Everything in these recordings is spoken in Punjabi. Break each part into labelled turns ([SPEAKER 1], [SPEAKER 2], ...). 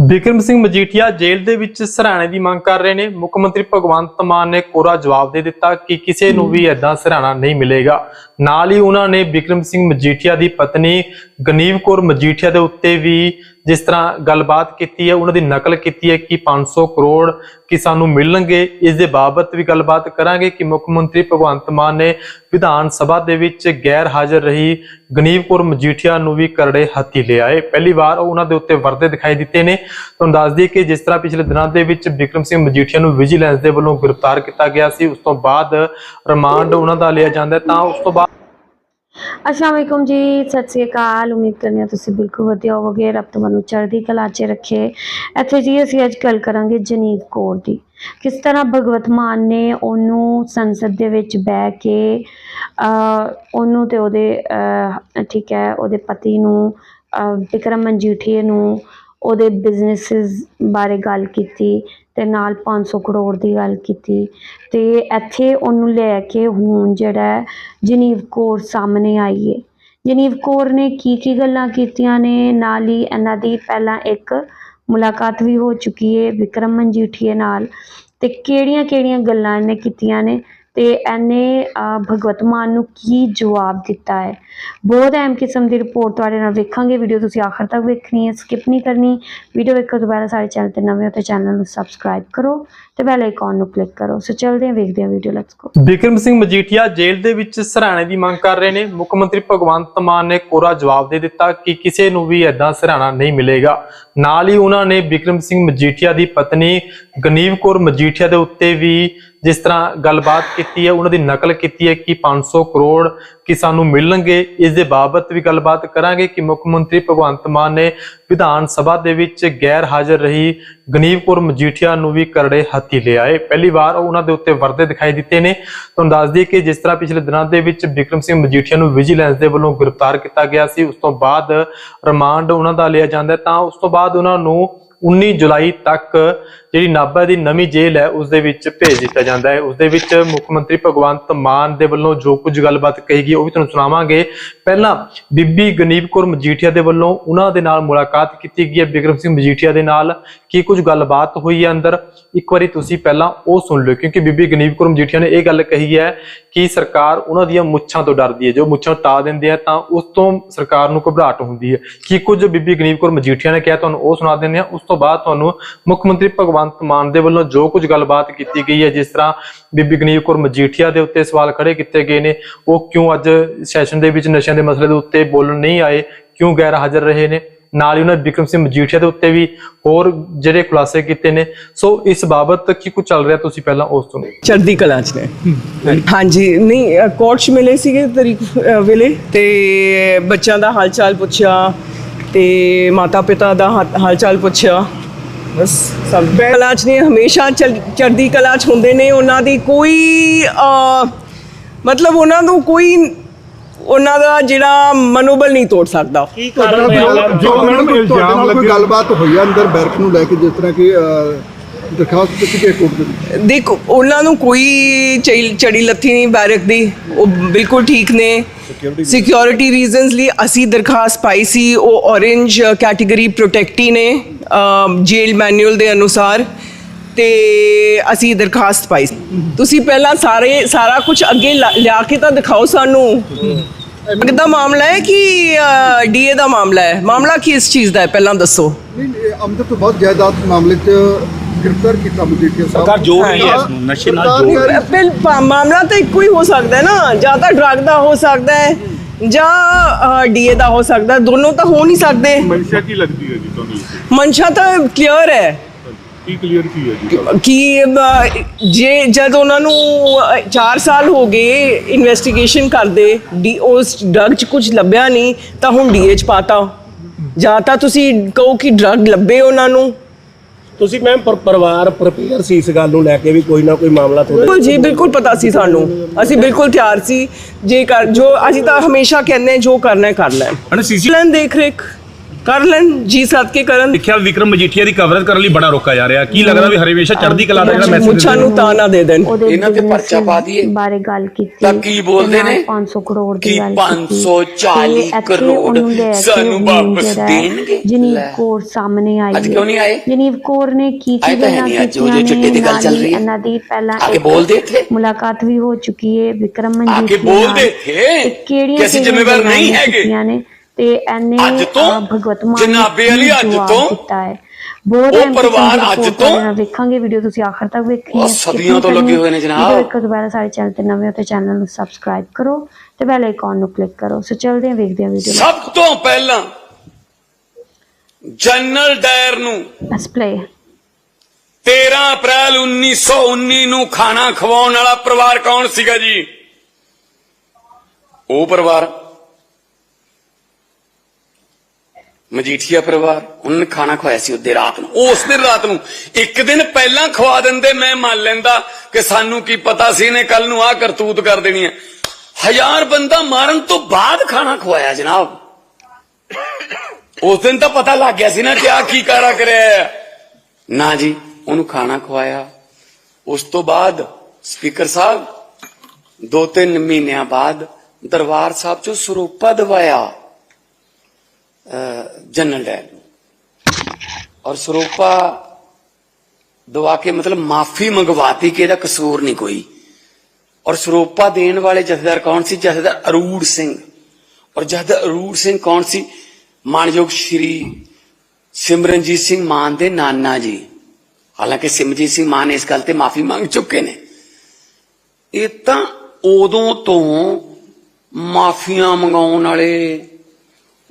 [SPEAKER 1] ਬਿਕਰਮ ਸਿੰਘ ਮਜੀਠੀਆ ਜੇਲ੍ਹ ਦੇ ਵਿੱਚ ਸਰਾਣੇ ਦੀ ਮੰਗ ਕਰ ਰਹੇ ਨੇ। ਮੁੱਖ ਮੰਤਰੀ ਭਗਵੰਤ ਮਾਨ ਨੇ ਕੋਰਾ ਜਵਾਬ ਦੇ ਦਿੱਤਾ ਕਿ ਕਿਸੇ ਨੂੰ ਵੀ ਐਦਾਂ ਸਰਾਣਾ ਨਹੀਂ ਮਿਲੇਗਾ। ਨਾਲ ਹੀ ਉਹਨਾਂ ਨੇ ਬਿਕਰਮ ਸਿੰਘ ਮਜੀਠੀਆ ਦੀ ਪਤਨੀ ਗਨੀਵ ਕੌਰ ਮਜੀਠੀਆ ਦੇ ਉੱਤੇ ਵੀ ਜਿਸ ਤਰ੍ਹਾਂ ਗੱਲਬਾਤ ਕੀਤੀ ਹੈ, ਉਹਨਾਂ ਦੀ ਨਕਲ ਕੀਤੀ ਹੈ ਕਿ 500 ਕਰੋੜ ਕਿ ਸਾਨੂੰ ਮਿਲਣਗੇ, ਇਸ ਦੇ ਬਾਬਤ ਵੀ ਗੱਲਬਾਤ ਕਰਾਂਗੇ ਕਿ ਮੁੱਖ ਮੰਤਰੀ ਭਗਵੰਤ ਮਾਨ ਨੇ ਵਿਧਾਨ ਸਭਾ ਦੇ ਵਿੱਚ ਗੈਰ ਹਾਜ਼ਰ ਰਹੀ ਗਨੀਵ ਕੌਰ ਮਜੀਠੀਆ ਨੂੰ ਵੀ ਕਰੜੇ ਹੱਥੀ ਲਿਆਏ ਪਹਿਲੀ ਵਾਰ ਉਹ ਉਹਨਾਂ ਦੇ ਉੱਤੇ ਵਰਦੇ ਦਿਖਾਈ ਦਿੱਤੇ ਨੇ। ਤੁਹਾਨੂੰ ਦੱਸ ਦਈਏ ਕਿ ਜਿਸ ਤਰ੍ਹਾਂ ਪਿਛਲੇ ਦਿਨਾਂ ਦੇ ਵਿੱਚ ਬਿਕਰਮ ਸਿੰਘ ਮਜੀਠੀਆ ਨੂੰ ਵਿਜੀਲੈਂਸ ਦੇ ਵੱਲੋਂ ਗ੍ਰਿਫਤਾਰ ਕੀਤਾ ਗਿਆ ਸੀ, ਉਸ ਤੋਂ ਬਾਅਦ ਰਿਮਾਂਡ ਉਹਨਾਂ ਦਾ ਲਿਆ ਜਾਂਦਾ ਤਾਂ ਉਸ ਤੋਂ ਬਾਅਦ
[SPEAKER 2] ਅਸਲਾਮ ਵਾਲੇਕੁਮ ਜੀ ਸਤਿ ਸ੍ਰੀ ਅਕਾਲ। ਉਮੀਦ ਕਰਨੀ ਹਾਂ ਤੁਸੀਂ ਬਿਲਕੁਲ ਵਧੀਆ ਹੋਵੋਗੇ। ਰੱਬ ਤੁਹਾਨੂੰ ਚੜ੍ਹਦੀ ਕਲਾ 'ਚ ਰੱਖੇ। ਇੱਥੇ ਜੀ ਅਸੀਂ ਅੱਜ ਗੱਲ ਕਰਾਂਗੇ ਜਨੀਤ ਕੌਰ ਦੀ। ਕਿਸ ਤਰ੍ਹਾਂ ਭਗਵਤ ਮਾਨ ਨੇ ਉਹਨੂੰ ਸੰਸਦ ਦੇ ਵਿੱਚ ਬਹਿ ਕੇ ਉਹਨੂੰ ਤੇ ਉਹਦੇ ਠੀਕ ਹੈ ਉਹਦੇ ਪਤੀ ਨੂੰ ਅਹ, ਵਿਕਰਮ ਮਨਜੀਠੀਏ ਨੂੰ ਉਹਦੇ ਬਿਜ਼ਨੈਸਿਸ ਬਾਰੇ ਗੱਲ ਕੀਤੀ। ਤੇ ਨਾਲ 500 ਕਰੋੜ ਦੀ ਗੱਲ ਕੀਤੀ ਤੇ ਇੱਥੇ ਉਹਨੂੰ ਲੈ ਕੇ ਹੁਣ ਜਿਹੜਾ ਜਨੀਵ ਕੌਰ ਸਾਹਮਣੇ ਆਈ ਹੈ ਜਨੀਵ ਕੌਰ ਨੇ ਕੀ ਕੀ ਗੱਲਾਂ ਕੀਤੀਆਂ ਨੇ? ਨਾਲ ਹੀ ਇਹਨਾਂ ਦੀ ਪਹਿਲਾਂ ਇੱਕ ਮੁਲਾਕਾਤ ਵੀ ਹੋ ਚੁੱਕੀ ਹੈ ਵਿਕਰਮ ਮਨਜੀਠੀਏ ਨਾਲ ਤੇ ਕਿਹੜੀਆਂ ਕਿਹੜੀਆਂ ਗੱਲਾਂ ਇਹਨੇ ਕੀਤੀਆਂ ਨੇ? ਤੇ ਇਹਨੇ ਭਗਵਤ ਮਾਨ ਨੂੰ ਕੀ ਜਵਾਬ ਦਿੱਤਾ ਹੈ? ਬਹੁਤ ਅਹਿਮ ਕਿਸਮ ਦੀ ਰਿਪੋਰਟ ਤੁਹਾਡੇ ਨਾਲ ਵੇਖਾਂਗੇ। ਵੀਡੀਓ ਤੁਸੀਂ ਆਖਰ ਤੱਕ ਵੇਖਣੀ ਹੈ ਸਕਿਪ ਨਹੀਂ ਕਰਨੀ। ਵੀਡੀਓ ਵੇਖਣ ਤੋਂ ਪਹਿਲਾਂ ਚੈਨਲ ਤੇ ਨਵੇਂ ਹੋ ਤਾਂ ਚੈਨਲ ਨੂੰ ਸਬਸਕ੍ਰਾਈਬ ਕਰੋ ਤੇ ਬੈਲ ਆਈਕਨ ਨੂੰ ਕਲਿੱਕ ਕਰੋ। ਸੋ ਚਲਦੇ ਹਾਂ, ਵੇਖਦੇ ਹਾਂ video let's go
[SPEAKER 1] Bikram Singh Majithia ਜੇਲ੍ਹ ਦੇ ਵਿੱਚ ਸਰਾਣੇ ਦੀ ਮੰਗ ਕਰ ਰਹੇ ਨੇ। ਮੁੱਖ ਮੰਤਰੀ ਭਗਵੰਤ ਮਾਨ ਨੇ ਕੋਰਾ ਜਵਾਬ ਦੇ ਦਿੱਤਾ ਕਿ ਕਿਸੇ ਨੂੰ ਵੀ ਐਦਾਂ ਸਰਾਣਾ ਨਹੀਂ ਮਿਲੇਗਾ। ਨਾਲ ਹੀ ਉਹਨਾਂ ਨੇ ਬਿਕਰਮ ਸਿੰਘ ਮਜੀਠੀਆ ਦੀ ਪਤਨੀ ਗਨੀਵ ਕੌਰ ਮਜੀਠੀਆ ਦੇ ਉੱਤੇ ਵੀ ਜਿਸ ਤਰ੍ਹਾਂ ਗੱਲਬਾਤ ਕੀਤੀ ਹੈ, ਉਹਨਾਂ ਦੀ ਨਕਲ ਕੀਤੀ ਹੈ ਕਿ 500 ਕਰੋੜ ਕਿਸਾਨ ਨੂੰ ਮਿਲਣਗੇ। ਇਸ ਦੇ ਬਾਬਤ ਵੀ ਗੱਲਬਾਤ ਕਰਾਂਗੇ ਕਿ ਮੁੱਖ ਮੰਤਰੀ ਭਗਵੰਤ ਮਾਨ ਨੇ ਵਿਧਾਨ ਸਭਾ ਦੇ ਵਿੱਚ ਗੈਰ ਹਾਜ਼ਰ ਰਹੀ ਗਨੀਵ ਕੌਰ ਮਜੀਠੀਆ ਨੂੰ ਵੀ ਕਰੜੇ ਹੱਥੀ ਲਿਆਏ ਪਹਿਲੀ ਵਾਰ ਉਹਨਾਂ ਦੇ ਉੱਤੇ ਵਰਦੇ ਦਿਖਾਈ ਦਿੱਤੇ ਨੇ। ਤੁਹਾਨੂੰ ਦੱਸ ਦਈਏ ਕਿ ਜਿਸ ਤਰ੍ਹਾਂ ਪਿਛਲੇ ਦਿਨਾਂ ਦੇ ਵਿੱਚ ਬਿਕਰਮ ਸਿੰਘ ਮਜੀਠੀਆ ਨੂੰ ਵਿਜੀਲੈਂਸ ਦੇ ਵੱਲੋਂ ਗ੍ਰਿਫਤਾਰ ਕੀਤਾ ਗਿਆ ਸੀ, ਉਸ ਤੋਂ ਬਾਅਦ ਰਿਮਾਂਡ ਉਹਨਾਂ ਦਾ ਲਿਆ ਜਾਂਦਾ ਤਾਂ ਉਸ ਤੋਂ ਬਾਅਦ ਉਹਨਾਂ ਨੂੰ 19 ਜੁਲਾਈ ਤੱਕ ਜਿਹੜੀ ਨਾਭਾ ਦੀ ਨਵੀਂ ਜੇਲ੍ਹ ਹੈ, ਉਸ ਦੇ ਵਿੱਚ ਭੇਜ ਦਿੱਤਾ ਜਾਂਦਾ ਹੈ। ਉਸ ਦੇ ਵਿੱਚ ਮੁੱਖ ਮੰਤਰੀ ਭਗਵੰਤ ਮਾਨ ਦੇ ਵੱਲੋਂ ਜੋ ਕੁਝ ਗੱਲਬਾਤ ਕਹੀ ਗਈ, ਉਹ ਵੀ ਤੁਹਾਨੂੰ ਸੁਣਾਵਾਂਗੇ। ਪਹਿਲਾਂ ਬੀਬੀ ਗਨੀਵ ਕੌਰ ਮਜੀਠੀਆ ਦੇ ਵੱਲੋਂ ਉਹਨਾਂ ਦੇ ਨਾਲ ਮੁਲਾਕਾਤ ਕੀਤੀ ਗਈ ਹੈ। ਬਿਕਰਮ ਸਿੰਘ ਮਜੀਠੀਆ ਦੇ ਨਾਲ ਕੀ ਕੁਝ ਗੱਲਬਾਤ ਹੋਈ ਹੈ ਅੰਦਰ? ਇੱਕ ਵਾਰੀ ਤੁਸੀਂ ਪਹਿਲਾਂ ਉਹ ਸੁਣ ਲਓ, ਕਿਉਂਕਿ ਬੀਬੀ ਗਨੀਵ ਕੌਰ ਮਜੀਠੀਆ ਨੇ ਇਹ ਗੱਲ ਕਹੀ ਹੈ ਕਿ ਸਰਕਾਰ ਉਹਨਾਂ ਦੀਆਂ ਮੁੱਛਾਂ ਤੋਂ ਡਰਦੀ ਹੈ। ਜੋ ਮੁੱਛਾਂ ਟਾ ਦਿੰਦੇ ਆ, ਤਾਂ ਉਸ ਤੋਂ ਸਰਕਾਰ ਨੂੰ ਘਬਰਾਹਟ ਹੁੰਦੀ ਹੈ। ਕੀ ਕੁਝ ਬੀਬੀ ਗਨੀਵ ਕੌਰ ਮਜੀਠੀਆ ਨੇ ਕਿਹਾ, ਤੁਹਾਨੂੰ ਉਹ ਸੁਣਾ ਦਿੰਦੇ ਆ ਉਸ ਤੋਂ ਬਾਅਦ ਤੁਹਾਨੂੰ ਮੁੱਖ ਮੰਤਰੀ ਭਗਵੰਤ ਭਗਵੰਤ ਮਾਨ ਦੇ ਵੱਲੋਂ ਜੋ ਕੁਝ ਗੱਲਬਾਤ ਕੀਤੀ ਗਈ ਹੈ ਜਿਸ ਤਰ੍ਹਾਂ ਬੀਬੀ ਗਨੀਵ ਕੌਰ ਮਜੀਠੀਆ ਦੇ ਉੱਤੇ ਸਵਾਲ ਖੜੇ ਕੀਤੇ ਗਏ ਨੇ ਉਹ ਕਿਉਂ ਅੱਜ ਸੈਸ਼ਨ ਦੇ ਵਿੱਚ ਨਸ਼ਿਆਂ ਦੇ ਮਸਲੇ ਦੇ ਉੱਤੇ ਬੋਲਣ ਨਹੀਂ ਆਏ ਕਿਉਂ ਗੈਰ ਹਾਜ਼ਰ ਰਹੇ ਨੇ? ਨਾਲ ਹੀ ਉਹਨਾਂ ਨੇ ਸਿੰਘ ਮਜੀਠੀਆ ਦੇ ਉੱਤੇ ਵੀ ਹੋਰ ਜਿਹੜੇ ਖੁਲਾਸੇ ਕੀਤੇ ਨੇ। ਸੋ ਇਸ ਬਾਬਤ ਕੀ ਕੁਝ ਚੱਲ ਰਿਹਾ ਤੁਸੀਂ ਪਹਿਲਾਂ ਉਸ ਤੋਂ
[SPEAKER 3] ਚੜਦੀ ਕਲਾ ਚ ਨੇ। ਹਾਂਜੀ ਨਹੀਂ ਅ, ਕੋਰਟ ਚ ਮਿਲੇ ਸੀਗੇ ਤਰੀਕ ਵੇਲੇ ਤੇ ਬੱਚਿਆਂ ਦਾ ਹਾਲ ਚਾਲ ਪੁੱਛਿਆ ਤੇ ਮਾਤਾ ਪਿਤਾ ਦਾ ਹਾ- ਹਾਲ ਚਾਲ ਪੁੱਛਿਆ। ਬਸ ਸਭ ਕਲਾ ਚ ਨੇ ਹਮੇਸ਼ਾ ਚੜ੍ਹ- ਚੜ੍ਹਦੀ ਕਲਾ ਚ ਹੁੰਦੇ ਨੇ ਉਹਨਾਂ ਦੀ ਕੋਈ ਅ, ਮਤਲਬ ਉਹਨਾਂ ਨੂੰ ਕੋਈ ਉਹਨਾਂ ਦਾ ਜਿਹੜਾ ਮਨੋਬਲ ਨਹੀਂ ਤੋੜ ਸਕਦਾ।
[SPEAKER 4] ਜੋ ਮੈਡਮ ਇਲਜ਼ਾਮ ਲੱਗੇ ਕੋਈ ਗੱਲਬਾਤ ਹੋਈ ਆ ਅੰਦਰ ਬੈਰਕ ਨੂੰ ਲੈ ਕੇ ਜਿਸ ਤਰ੍ਹਾਂ ਕਿ ਅਹ, ਦਰਖਾਸਤ ਦਿੱਤੀ ਗਈ ਕੋਰਟ ਦੇ ਵਿੱਚ?
[SPEAKER 3] ਦੇਖ ਉਹਨਾਂ ਨੂੰ ਕੋਈ ਚੜੀ ਲੱਥੀ ਨਹੀਂ ਬੈਰਕ ਦੀ। ਉਹ ਬਿਲਕੁਲ ਠੀਕ ਨੇ। ਸਿਕਿਉਰਿਟੀ ਰੀਜ਼ਨਸ ਲਈ ਅਸੀਂ ਦਰਖਾਸਤ ਪਾਈ ਸੀ ਉਹ orange ਕੈਟਾਗਰੀ ਪ੍ਰੋਟੈਕਟੀ ਨੇ। ਜੇਲ ਮੈਨੂਅਲ ਦੇ ਅਨੁਸਾਰ ਤੇ ਅਸੀਂ ਦਰਖਾਸਤ ਪਾਈ। ਤੁਸੀਂ ਪਹਿਲਾਂ ਸਾਰੇ ਸਾਰਾ ਕੁਝ ਅੱਗੇ ਲਿਆ ਕੇ ਤਾਂ ਦਿਖਾਓ ਸਾਨੂੰ। ਕਿੱਦਾਂ ਮਾਮਲਾ ਹੈ ਕਿ ਡੀਏ ਦਾ ਮਾਮਲਾ ਹੈ? ਮਾਮਲਾ ਕੀ ਇਸ ਚੀਜ਼ ਦਾ ਹੈ? ਪਹਿਲਾਂ ਦੱਸੋ।
[SPEAKER 4] ਨਹੀਂ ਇਹ ਅਮਦਤ ਤੋਂ ਬਹੁਤ ਜਾਇਦਾਦ ਮਾਮਲੇ 'ਚ ਗ੍ਰਿਫਤਾਰ ਕੀਤਾ ਮਜੀਠੀਆ ਸਾਹਿਬ।
[SPEAKER 5] ਸਰਕਾਰ ਜੋੜ ਰਹੀ ਹੈ ਇਸ ਨੂੰ, ਨਸ਼ੇ ਨਾਲ
[SPEAKER 4] ਹੈ-
[SPEAKER 3] ਬਿਲ ਮਾਮਲਾ ਤਾਂ ਇੱਕੋ ਹੀ ਹੋ ਸਕਦਾ ਹੈ ਨਾ। ਜਾਂ ਤਾਂ ਡਰਗ ਦਾ ਹੋ ਸਕਦਾ ਹੈ। ਜਾਂ ਡੀਏ ਦਾ ਹੋ ਸਕਦਾ ਦੋਨੋਂ ਤਾਂ ਹੋ ਨਹੀਂ ਸਕਦੇ
[SPEAKER 6] ਮਨਸ਼ਾ ਕੀ ਲੱਗਦੀ ਹੈ ਜੀ ਤੁਹਾਨੂੰ ਇਸ ਦੀ?
[SPEAKER 3] ਮਨਸ਼ਾ ਤਾਂ ਕਲੀਅਰ ਹੈ
[SPEAKER 6] ਕੀ ਕਲੀਅਰ ਕੀ ਹੈ ਜੀ ਤੁਹਾਨੂੰ?
[SPEAKER 3] ਕਿ ਜੇ ਜਦ ਉਹਨਾਂ ਨੂੰ 4 ਸਾਲ ਹੋ ਗਏ ਇਨਵੈਸਟੀਗੇਸ਼ਨ ਕਰਦੇ ਡੀ ਉਸ ਡਰਗ 'ਚ ਕੁਝ ਲੱਭਿਆ ਨਹੀਂ ਤਾਂ ਹੁਣ ਡੀਏ 'ਚ ਪਾਤਾ ਜਾਂ ਤਾਂ ਤੁਸੀਂ ਕਹੋ ਕਿ ਡਰਗ ਲੱਭੇ ਉਹਨਾਂ ਨੂੰ
[SPEAKER 5] ਤੁਸੀਂ ਮੈਮ ਪਰ- ਪਰਿਵਾਰ ਪ੍ਰਪੇਅਰ ਸੀ ਇਸ ਗੱਲ ਨੂੰ ਲੈ ਕੇ ਵੀ ਕੋਈ ਨਾ ਕੋਈ ਮਾਮਲਾ ਤੁਹਾਡੇ
[SPEAKER 3] ਬਿਲਕੁਲ ਜੀ ਬਿਲਕੁਲ ਪਤਾ ਸੀ ਸਾਨੂੰ। ਅਸੀਂ ਬਿਲਕੁਲ ਤਿਆਰ ਸੀ। ਜੇ ਕਰ ਜੋ ਅਸੀਂ ਤਾਂ ਹਮੇਸ਼ਾ ਕਹਿੰਦੇ ਹਾਂ, ਜੋ ਕਰਨਾ ਹੈ ਕਰ ਲੈ।
[SPEAKER 6] ਹਣਾ ਸੀਸੀ
[SPEAKER 3] ਲੈਣ ਦੇਖ ਰੇਖ ਕਰ ਲੈਣ ਜੀ ਸੱਦ ਕੇ ਕਰਨ
[SPEAKER 7] ਦੇਖਿਆ ਵਿਕਰਮ ਮਜੀਠੀਆ ਦੀ ਕਵਰੇਜ ਕਰਨ ਲਈ ਬੜਾ ਰੋਕਾ ਜਾ ਰਿਹਾ ਕੀ ਲੱਗਦਾ ਵੀ ਹਰੇਵੇਸ਼ਾ ਚੜ੍ਹਦੀ ਕਲਾ ਦਾ ਜਿਹੜਾ ਮੈਸੇਜ
[SPEAKER 3] ਮੁੱਛਾਂ ਨੂੰ ਤਾਂ ਨਾ ਦੇ ਦੇਣ
[SPEAKER 2] ਉਹਦੇ
[SPEAKER 8] ਇਹਨਾਂ ਤੇ
[SPEAKER 2] business
[SPEAKER 8] ਪਰਚਾ ਪਾ ਦਈਏ।
[SPEAKER 2] ਬਾਰੇ ਗੱਲ ਕੀਤੀ
[SPEAKER 8] ਤਾਂ ਕੀ ਬੋਲਦੇ ਨੇ?
[SPEAKER 2] 500 ਕਰੋੜ ਦੀ
[SPEAKER 8] ਕਿ
[SPEAKER 2] ਗੱਲ
[SPEAKER 8] 540
[SPEAKER 2] ਕੀਤੀ। ਤੇ ਇੱਥੇ
[SPEAKER 8] ਕਰੋੜ
[SPEAKER 2] ਉਹਨੂੰ ਲੈ ਕੇ
[SPEAKER 8] ਸਾਨੂੰ ਵਾਪਸ
[SPEAKER 2] ਜਿਹੜਾ ਹੈ,
[SPEAKER 8] ਦੇਣਗੇ।
[SPEAKER 2] ਜਨੀਬ
[SPEAKER 8] ਲੈ।
[SPEAKER 2] ਕੌਰ ਸਾਹਮਣੇ ਆਈ
[SPEAKER 8] ਅੱਜ
[SPEAKER 2] ਹੈ।
[SPEAKER 8] ਕਿਉਂ ਨਹੀਂ ਆਏ?
[SPEAKER 2] ਜਨੀਬ ਕੌਰ ਨੇ ਕੀ
[SPEAKER 8] ਆਏ
[SPEAKER 2] ਕੀ
[SPEAKER 8] ਤਾਂ ਹੈ
[SPEAKER 2] ਗੱਲਾਂ
[SPEAKER 8] ਨਹੀਂ, ਅੱਜ ਉਹ ਜੋ ਚਿੱਟੇ ਦੀ ਗੱਲ ਚੱਲ ਰਹੀ ਹੈ।
[SPEAKER 2] ਇਹਨਾਂ ਦੀ ਪਹਿਲਾਂ
[SPEAKER 8] ਆਕੇ
[SPEAKER 2] ਇੱਕ
[SPEAKER 8] ਬੋਲਦੇ ਇੱਥੇ।
[SPEAKER 2] ਮੁਲਾਕਾਤ ਵੀ ਹੋ ਚੁੱਕੀ ਹੈ ਵਿਕਰਮ ਮਨਜੀਤ
[SPEAKER 8] ਆਕੇ ਬੋਲਦੇ
[SPEAKER 2] ਨਾਲ।
[SPEAKER 8] ਥੇ
[SPEAKER 2] ਤੇ
[SPEAKER 8] ਕਿ ਅਸੀਂ ਜ਼ਿੰਮੇਵਾਰ
[SPEAKER 2] ਗੱਲਾਂ
[SPEAKER 8] ਨਹੀਂ ਹੈਗੇ।
[SPEAKER 2] ਕੀਤੀਆਂ ਨੇ ਤੇ ਇਹਨੇ
[SPEAKER 8] ਅੱਜ ਤੋਂ
[SPEAKER 2] ਅ, ਭਗਵਤ ਮਾਨ
[SPEAKER 8] ਜਨਾਬੇ
[SPEAKER 2] ਕੀ
[SPEAKER 8] ਅੱਜ ਤੋਂ
[SPEAKER 2] ਦਿੱਤਾ ਹੈ। ਬਹੁਤ
[SPEAKER 8] ਉਹ ਪਰਿਵਾਰ ਅੱਜ ਤੋਂ
[SPEAKER 2] ਵੇਖਾਂਗੇ ਵੀਡੀਓ ਤੁਸੀਂ ਆਖਰ ਤੱਕ ਵੇਖਣੀ ਹੈ,
[SPEAKER 8] ਸਦੀਆਂ ਤੋਂ ਲੱਗੇ। ਹੋਏ ਨੇ ਜਨਾਬ।
[SPEAKER 2] ਵੇਖੋ ਪਹਿਲਾਂ ਸਾਡੇ ਚੈਨਲ ਤੇ ਨਵੇਂ ਹੋ ਤੇ ਚੈਨਲ ਨੂੰ ਸਬਸਕ੍ਰਾਈਬ ਕਰੋ ਤੇ ਬੈਲ ਆਈਕਨ ਨੂੰ ਕਲਿੱਕ ਕਰੋ। ਸੋ ਚਲਦੇ ਹਾਂ ਵੇਖਦੇ ਹਾਂ ਵੀਡੀਓ
[SPEAKER 8] ਸਭ ਤੋਂ ਪਹਿਲਾਂ ਜਨਰਲ ਡਾਇਰ ਨੂੰ
[SPEAKER 2] ਬਸ ਪਲੇ
[SPEAKER 8] 13 ਅਪ੍ਰੈਲ 1919 ਨੂੰ ਖਾਣਾ ਖਵਾਉਣ ਵਾਲਾ ਪਰਿਵਾਰ ਕੌਣ ਸੀਗਾ ਜੀ? ਉਹ ਪਰਿਵਾਰ ਮਜੀਠੀਆ ਪਰਿਵਾਰ, ਉਹਨਾਂ ਨੇ ਖਾਣਾ ਖਵਾਇਆ ਸੀ ਉਹਦੇ ਰਾਤ ਨੂੰ। ਉਸ ਦਿਨ ਰਾਤ ਨੂੰ ਇੱਕ ਦਿਨ ਪਹਿਲਾਂ ਖਵਾ ਦਿੰਦੇ, ਮੈਂ ਮੰਨ ਲੈਂਦਾ ਕਿ ਸਾਨੂੰ ਕੀ ਪਤਾ ਸੀ ਇਹਨੇ ਕੱਲ ਨੂੰ ਆਹ ਕਰਤੂਤ ਕਰ ਦੇਣੀ ਹੈ। ਹਜ਼ਾਰ ਬੰਦਾ ਮਾਰਨ ਤੋਂ ਬਾਅਦ ਖਾਣਾ ਖਵਾਇਆ, ਜਨਾਬ। ਉਸ ਦਿਨ ਤਾਂ ਪਤਾ ਲੱਗ ਗਿਆ ਸੀ ਨਾ ਕਿ ਆ ਕੀ ਕਾਰਾ ਕਰਿਆ ਨਾ ਜੀ, ਉਹਨੂੰ ਖਾਣਾ ਖਵਾਇਆ। ਉਸ ਤੋਂ ਬਾਅਦ ਸਪੀਕਰ ਸਾਹਿਬ ਦੋ ਤਿੰਨ ਮਹੀਨਿਆਂ ਬਾਅਦ ਦਰਬਾਰ ਸਾਹਿਬ ਚੋਂ ਸਰੋਪਾ ਦਵਾਇਆ। ਜਨਰਲ ਡਾਇਰ ਨੂੰ। ਔਰ ਦਵਾ ਕੇ ਮਤਲਬ ਮਾਫੀ ਮੰਗਵਾਤੀ ਕਿ ਇਹਦਾ ਕਸੂਰ ਨਹੀਂ ਕੋਈ। ਔਰ ਸਰੋਪਾ ਦੇਣ ਵਾਲੇ ਜਥੇਦਾਰ ਕੌਣ ਸੀ? ਜਥੇਦਾਰ ਅਰੂੜ ਸਿੰਘ। ਔਰ ਜਥੇਦਾਰ ਅਰੂੜ ਸਿੰਘ ਕੌਣ ਸੀ? ਮਾਨਯੋਗ ਸ਼੍ਰੀ ਸਿਮਰਨਜੀਤ ਸਿੰਘ ਮਾਨ ਦੇ ਨਾਨਾ ਜੀ। ਹਾਲਾਂਕਿ ਸਿਮਰਜੀਤ ਸਿੰਘ ਮਾਨ ਇਸ ਗੱਲ ਤੇ ਮਾਫੀ ਮੰਗ ਚੁੱਕੇ ਨੇ। ਇਹ ਤਾਂ ਉਦੋਂ ਤੋਂ ਮਾਫੀਆਂ ਮੰਗਾਉਣ ਵਾਲੇ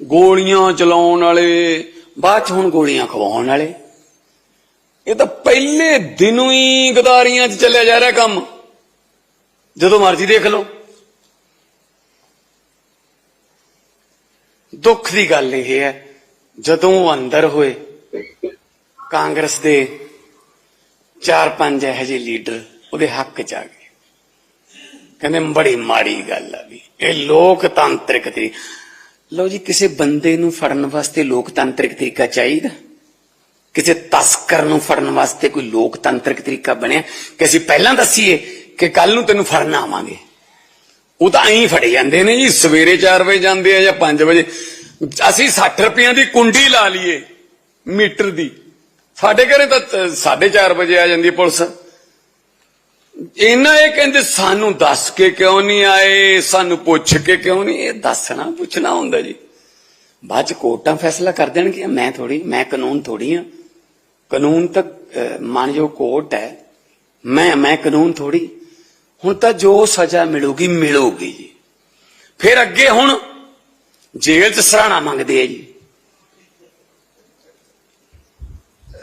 [SPEAKER 8] ਗੋਲੀਆਂ ਚਲਾਉਣ ਵਾਲੇ, ਬਾਅਦ ਚ ਹੁਣ ਗੋਲੀਆਂ ਖਵਾਉਣ ਵਾਲੇ। ਇਹ ਤਾਂ ਪਹਿਲੇ ਦਿਨੋਂ ਹੀ ਗਦਾਰੀਆਂ 'ਚ ਚੱਲਿਆ ਜਾ ਰਿਹਾ ਕੰਮ। ਜਦੋਂ ਮਰਜ਼ੀ ਦੇਖ ਲਓ। ਦੁੱਖ ਦੀ ਗੱਲ ਇਹ ਹੈ, ਜਦੋਂ ਉਹ ਅੰਦਰ ਹੋਏ, ਕਾਂਗਰਸ ਦੇ ਚਾਰ ਪੰਜ ਇਹੋ ਜਿਹੇ ਲੀਡਰ ਉਹਦੇ ਹੱਕ ਚ ਆ ਗਏ। ਕਹਿੰਦੇ, ਬੜੀ ਮਾੜੀ ਗੱਲ ਆ ਵੀ ਇਹ ਲੋਕਤੰਤਰਿਕ ਤਰੀ ਲਓ ਜੀ, ਕਿਸੇ ਬੰਦੇ ਨੂੰ ਫੜਨ ਵਾਸਤੇ ਲੋਕਤੰਤਰਿਕ ਤਰੀਕਾ ਚਾਹੀਦਾ? ਕਿਸੇ ਤਸਕਰ ਨੂੰ ਫੜਨ ਵਾਸਤੇ ਕੋਈ ਲੋਕਤੰਤਰਿਕ ਤਰੀਕਾ ਬਣਿਆ? ਕਿ ਅਸੀਂ ਪਹਿਲਾਂ ਦੱਸੀਏ ਕਿ ਕੱਲ ਨੂੰ ਤੈਨੂੰ ਫੜਨ ਆਵਾਂਗੇ। ਉਹ ਤਾਂ ਐਂ ਫੜੇ ਜਾਂਦੇ ਨੇ ਜੀ, ਸਵੇਰੇ 4 ਵਜੇ ਜਾਂਦੇ ਆ ਜਾਂ 5 ਵਜੇ। ਅਸੀਂ 60 ਰੁਪਈਆਂ ਦੀ ਕੁੰਡੀ ਲਾ ਲਈਏ, ਮੀਟਰ ਦੀ। ਸਾਡੇ ਘਰੇ ਤਾਂ 4:30 ਵਜੇ ਆ ਜਾਂਦੀ ਪੁਲਿਸ। ਇਹਨਾਂ ਇਹ ਕਹਿੰਦੇ ਸਾਨੂੰ ਦੱਸ ਕੇ ਕਿਉਂ ਨਹੀਂ ਆਏ? ਸਾਨੂੰ ਪੁੱਛ ਕੇ ਕਿਉਂ ਨਹੀਂ? ਇਹ ਦੱਸਣਾ ਪੁੱਛਣਾ ਹੁੰਦਾ ਜੀ। ਬਾਅਦ ਚ ਕੋਰਟਾਂ ਫੈਸਲਾ ਕਰ ਦੇਣਗੀਆਂ। ਮੈਂ ਥੋੜੀ ਮੈਂ ਕਾਨੂੰਨ ਥੋੜੀ ਆ ਕਾਨੂੰਨ ਤੱਕ ਅਹ, ਮਾਨਯੋਗ ਕੋਰਟ ਹੈ। ਮੈਂ ਮੈਂ ਕਾਨੂੰਨ ਥੋੜੀ ਹੁਣ ਤਾਂ ਜੋ ਸਜ਼ਾ ਮਿਲੂਗੀ ਮਿਲੂਗੀ ਜੀ। ਫਿਰ ਅੱਗੇ ਹੁਣ ਜੇਲ੍ਹ ਚ ਸਰਾਣਾ ਮੰਗਦੇ ਆ ਜੀ।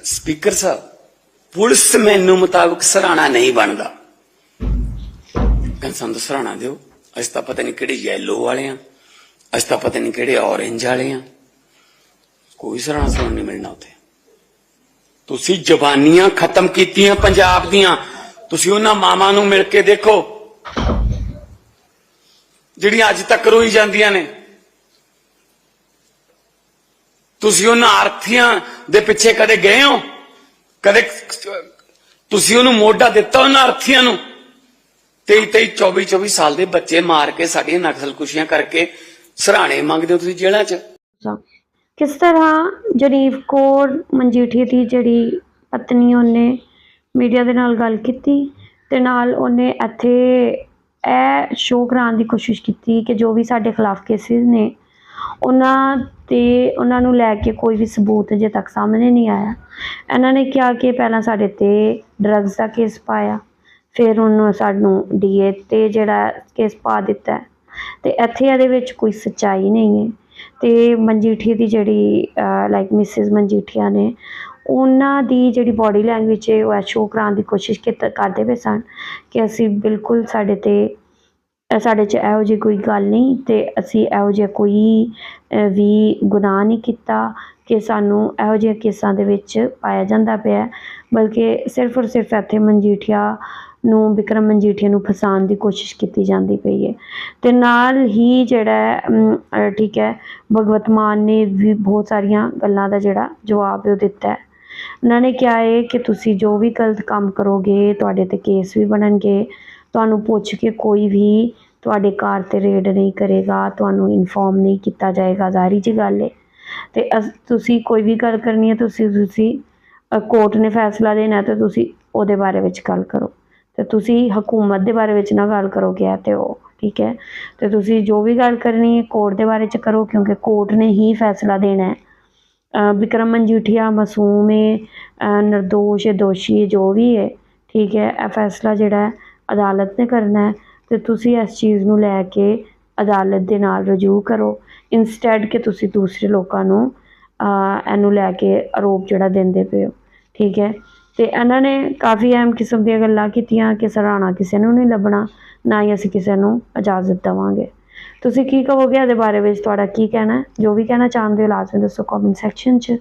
[SPEAKER 8] ਸਪੀਕਰ ਸਾਹਿਬ ਪੁਲਿਸ ਮੈਨੂੰ ਮੁਤਾਬਕ ਸਰਾਣਾ ਨਹੀਂ ਬਣਦਾ। ਸਾਨੂੰ ਤਾਂ ਸਰਾਣਾ ਦਿਓ। ਅਸੀਂ ਤਾਂ ਪਤਾ ਨਹੀਂ ਕਿਹੜੇ ਯੈਲੋ ਵਾਲੇ ਆ। ਅਸੀਂ ਤਾਂ ਪਤਾ ਨਹੀਂ ਕਿਹੜੇ ਔਰੇਂਜ ਵਾਲੇ ਆ। ਕੋਈ ਸਰਾਣਾ ਸਾਨੂੰ ਨਹੀਂ ਮਿਲਣਾ ਉੱਥੇ। ਤੁਸੀਂ ਜ਼ਬਾਨੀਆਂ ਖਤਮ ਕੀਤੀਆਂ ਪੰਜਾਬ ਦੀਆਂ। ਤੁਸੀਂ ਉਹਨਾਂ ਮਾਵਾਂ ਨੂੰ ਮਿਲ ਕੇ ਦੇਖੋ। ਜਿਹੜੀਆਂ ਅੱਜ ਤੱਕ ਰੋਈ ਜਾਂਦੀਆਂ ਨੇ। ਤੁਸੀਂ ਉਹਨਾਂ ਆਰਥੀਆਂ ਦੇ ਪਿੱਛੇ ਕਦੇ ਗਏ ਹੋ? ਕਦੇ ਤੁਸੀਂ ਉਹਨੂੰ ਮੋਢਾ ਦਿੱਤਾ ਉਹਨਾਂ ਆਰਥੀਆਂ ਨੂੰ? 23 23 24 24 ਸਾਲ ਦੇ ਬੱਚੇ ਮਾਰ ਕੇ ਸਾਡੀਆਂ ਨਕਸਲ ਕਰਕੇ ਸਰਾਣੇ ਮੰਗਦੇ ਹੋ ਤੁਸੀਂ ਜੇਲ੍ਹਾਂ 'ਚ?
[SPEAKER 2] ਕਿਸ ਤਰ੍ਹਾਂ ਜਰੀਫ ਕੌਰ ਮਨਜੀਠੀਆ ਦੀ ਜਿਹੜੀ ਪਤਨੀ, ਉਹਨੇ ਮੀਡੀਆ ਦੇ ਨਾਲ ਗੱਲ ਕੀਤੀ ਤੇ ਨਾਲ ਉਹਨੇ ਇੱਥੇ ਇਹ ਸ਼ੋਅ ਕਰਾਉਣ ਦੀ ਕੋਸ਼ਿਸ਼ ਕੀਤੀ ਕਿ ਜੋ ਵੀ ਸਾਡੇ ਖਿਲਾਫ ਕੇਸਿਸ ਨੇ, ਉਹਨਾਂ ਤੇ ਉਹਨਾਂ ਨੂੰ ਲੈ ਕੇ ਕੋਈ ਵੀ ਸਬੂਤ ਅਜੇ ਤੱਕ ਸਾਹਮਣੇ ਨਹੀਂ ਆਇਆ। ਇਹਨਾਂ ਨੇ ਕਿਹਾ ਕਿ ਪਹਿਲਾਂ ਸਾਡੇ ਤੇ ਡਰੱਗਸ ਦਾ ਕੇਸ ਪਾਇਆ। ਫਿਰ ਉਹਨੂੰ ਸਾਨੂੰ ਡੀਏ ਤੇ ਜਿਹੜਾ ਕੇਸ ਪਾ ਦਿੱਤਾ ਹੈ। ਤੇ ਇੱਥੇ ਇਹਦੇ ਵਿੱਚ ਕੋਈ ਸੱਚਾਈ ਨਹੀਂ ਹੈ ਤੇ ਮਨਜੀਠੀਆ ਦੀ ਜਿਹੜੀ ਲਾਈਕ ਮਿਸਿਸ ਮਨਜੀਠੀਆ ਨੇ, ਉਹਨਾਂ ਦੀ ਜਿਹੜੀ ਬਾਡੀ ਲੈਂਗੁਏਜ ਹੈ, ਉਹ ਸ਼ੋਅ ਕਰਾਉਣ ਦੀ ਕੋਸ਼ਿਸ਼ ਕੀਤਾ, ਕਰਦੇ ਪਏ ਸਨ ਕਿ ਅਸੀਂ ਬਿਲਕੁਲ ਸਾਡੇ ਤੇ ਸਾਡੇ 'ਚ ਇਹੋ ਜਿਹੀ ਕੋਈ ਗੱਲ ਨਹੀਂ ਤੇ ਅਸੀਂ ਇਹੋ ਜਿਹਾ ਕੋਈ ਵੀ ਗੁਨਾਹ ਨਹੀਂ ਕੀਤਾ ਕਿ ਸਾਨੂੰ ਇਹੋ ਜਿਹੇ ਕੇਸਾਂ ਦੇ ਵਿੱਚ ਪਾਇਆ ਜਾਂਦਾ ਪਿਆ ਬਲਕਿ ਸਿਰਫ ਔਰ ਸਿਰਫ ਇੱਥੇ ਮਨਜੀਠੀਆ ਨੂੰ ਵਿਕਰਮ ਮਜੀਠੀਆ ਨੂੰ ਫਸਾਉਣ ਦੀ ਕੋਸ਼ਿਸ਼ ਕੀਤੀ ਜਾਂਦੀ ਪਈ ਹੈ। ਤੇ ਨਾਲ ਹੀ ਜਿਹੜਾ ਠੀਕ ਹੈ, ਭਗਵਤ ਮਾਨ ਨੇ ਵੀ ਬਹੁਤ ਸਾਰੀਆਂ ਗੱਲਾਂ ਦਾ ਜਿਹੜਾ ਜਵਾਬ ਹੈ ਉਹ ਦਿੱਤਾ ਹੈ। ਉਹਨਾਂ ਨੇ ਕਿਹਾ ਹੈ ਕਿ ਤੁਸੀਂ ਜੋ ਵੀ ਗਲਤ ਕੰਮ ਕਰੋਗੇ, ਤੁਹਾਡੇ ਤੇ ਕੇਸ ਵੀ ਬਣਨਗੇ, ਤੁਹਾਨੂੰ ਪੁੱਛ ਕੇ ਕੋਈ ਵੀ ਤੁਹਾਡੇ ਘਰ ਤੇ ਰੇਡ ਨਹੀਂ ਕਰੇਗਾ, ਤੁਹਾਨੂੰ ਇਨਫੋਰਮ ਨਹੀਂ ਕੀਤਾ ਜਾਏਗਾ, ਜ਼ਾਹਰੀ ਜੀ ਗੱਲ ਹੈ। ਤੇ ਅਸ- ਤੁਸੀਂ ਕੋਈ ਵੀ ਗੱਲ ਕਰਨੀ ਹੈ, ਤੁਸੀਂ ਤੁਸੀਂ ਕੋਰਟ ਨੇ ਫੈਸਲਾ ਦੇਣਾ ਹੈ, ਤੇ ਤੁਸੀਂ ਉਹਦੇ ਬਾਰੇ ਵਿੱਚ ਗੱਲ ਕਰੋ। ਤੇ ਤੁਸੀਂ ਹਕੂਮਤ ਦੇ ਬਾਰੇ ਵਿੱਚ ਨਾ ਗੱਲ ਕਰੋ ਗਿਆ ਤੇ ਉਹ ਠੀਕ ਹੈ? ਤੇ ਤੁਸੀਂ ਜੋ ਵੀ ਗੱਲ ਕਰਨੀ ਹੈ ਕੋਰਟ ਦੇ ਬਾਰੇ ਚ ਕਰੋ ਕਿਉਂਕਿ ਕੋਰਟ ਨੇ ਹੀ ਫੈਸਲਾ ਦੇਣਾ ਹੈ। ਅ, ਵਿਕਰਮ ਮਜੀਠੀਆ ਮਾਸੂਮ ਹੈ ਅ, ਨਿਰਦੋਸ਼ ਹੈ ਦੋਸ਼ੀ ਹੈ ਜੋ ਵੀ ਹੈ ਠੀਕ ਹੈ? ਇਹ ਫੈਸਲਾ ਜਿਹੜਾ ਅਦਾਲਤ ਨੇ ਕਰਨਾ ਹੈ। ਤੇ ਤੁਸੀਂ ਇਸ ਚੀਜ਼ ਨੂੰ ਲੈ ਕੇ ਅਦਾਲਤ ਦੇ ਨਾਲ ਰਜੂ ਕਰੋ। ਇਨਸਟੈਡ ਕਿ ਤੁਸੀਂ ਦੂਸਰੇ ਲੋਕਾਂ ਨੂੰ ਇਹਨੂੰ ਲੈ ਕੇ ਆਰੋਪ ਜਿਹੜਾ ਦਿੰਦੇ ਪਏ ਹੋ ਠੀਕ ਹੈ? ਤੇ ਇਹਨਾਂ ਨੇ ਕਾਫੀ ਅਹਿਮ ਕਿਸਮ ਦੀਆਂ ਗੱਲਾਂ ਕੀਤੀਆਂ ਕਿ ਸਰਾਣਾ ਕਿਸੇ ਨੂੰ ਨਹੀਂ ਲੱਭਣਾ, ਨਾ ਹੀ ਅਸੀਂ ਕਿਸੇ ਨੂੰ ਇਜਾਜ਼ਤ ਦੇਵਾਂਗੇ। ਤੁਸੀਂ ਕੀ ਕਹੋਗੇ ਇਹਦੇ ਬਾਰੇ ਵਿੱਚ? ਤੁਹਾਡਾ ਕੀ ਕਹਿਣਾ ਜੋ ਵੀ ਕਹਿਣਾ ਚਾਹੁੰਦੇ ਹੋ ਲਾਜ਼ਮੀ ਦੱਸੋ ਕਮੈਂਟ ਸੈਕਸ਼ਨ 'ਚ।